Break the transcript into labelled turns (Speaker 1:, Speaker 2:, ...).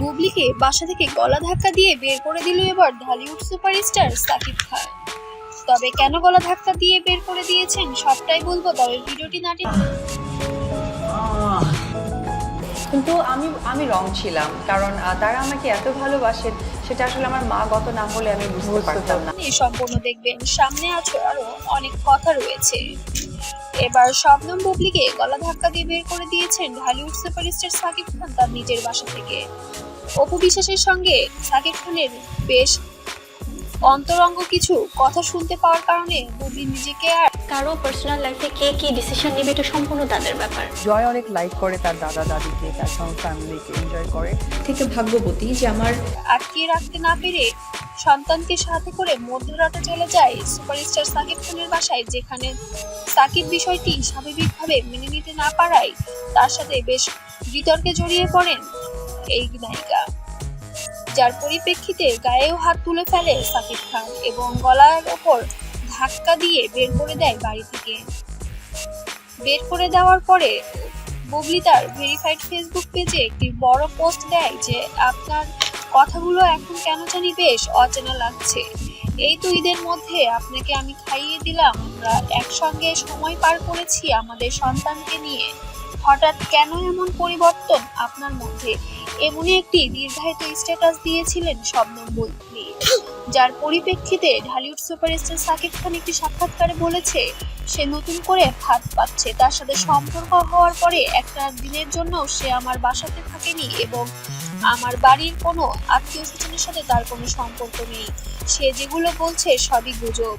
Speaker 1: সন্তানকে বাসা থেকে গলা ধাক্কা দিয়ে বের করে দিল এবার ঢালিউড সুপারস্টার সাকিব খান। তবে কেন গলা ধাক্কা দিয়ে বের করে দিয়েছেন সবটাই বলব তবে ভিডিওটি নাটি।
Speaker 2: কিন্তু আমি আমি রং ছিলাম কারণ তারা আমাকে এত ভালোবাসেন সেটা আসলে আমার মা গত না হলে আমি বুঝতে পারতাম না।
Speaker 1: সম্পূর্ণ দেখবেন সামনে আছে আরও অনেক কথা রয়েছে। এবার শবনম বুবলিকে গলা ধাক্কা দিয়ে বের করে দিয়েছেন ঢালিউড সুপারস্টার সাকিব খান তার নিজের বাসা থেকে। অপু বিশ্বাসের সঙ্গে সাকিব খানের বেশ অন্তরঙ্গ কিছু কথা শুনতে পাওয়ার কারণে বুবলি নিজেকে আর
Speaker 3: কারও পার্সোনাল লাইফে কে কি ডিসিশন নেবে এটা সম্পূর্ণ তাদের ব্যাপার।
Speaker 4: জয় অনেক লাইক করে তার দাদা দাদিকে তার সঙ্গে ফ্যামিলিকে এনজয় করে।
Speaker 5: থেকে ভাগ্যবতী যে আমার
Speaker 1: আটকে রাখতে না পেরে সন্তানকে সাথে করে মধ্যরাতে চলে যায় সুপারস্টার সাকিব খানের বাসায়, যেখানে সাকিব বিষয়টি স্বাভাবিকভাবে মেনে নিতে না পারায় তার সাথে বেশ বিতর্কে জড়িয়ে পড়েন এই নায়িকা, যার পরিপ্রেক্ষিতে গায়েও হাত তুলে ফেলে সাকিব খান এবং গলার ওপর ধাক্কা দিয়ে বের করে দেয় বাড়ি থেকে। বের করে দেওয়ার পরে বুবলি তার ভেরিফাইড ফেসবুক পেজে একটি বড় পোস্ট দেয় যে, আপনার কথাগুলো এখন কেন জানি বেশ অচেনা লাগছে। এই তো ঈদের মধ্যে আপনাকে আমি খাইয়ে দিলাম, আমরা একসঙ্গে সময় পার করেছি আমাদের সন্তানকে নিয়ে। হঠাৎ কেন এমন পরিবর্তন আপনার মধ্যে? এমনই একটি দীর্ঘায়িত স্ট্যাটাস দিয়েছিলেন শবনম বুবলি যার পরিপ্রেক্ষিতে ঢালিউড সুপারস্টার সাকিব খান একটি সাক্ষাৎকারে বলেছে, সে নতুন করে হাত পাচ্ছে। তার সাথে সম্পর্ক হওয়ার পরে একটা দিনের জন্য সে আমার বাসাতে থাকেনি এবং আমার বাড়ির কোনো আত্মীয় স্বজনের সাথে তার কোনো সম্পর্ক নেই। সে যেগুলো বলছে সবই গুজব।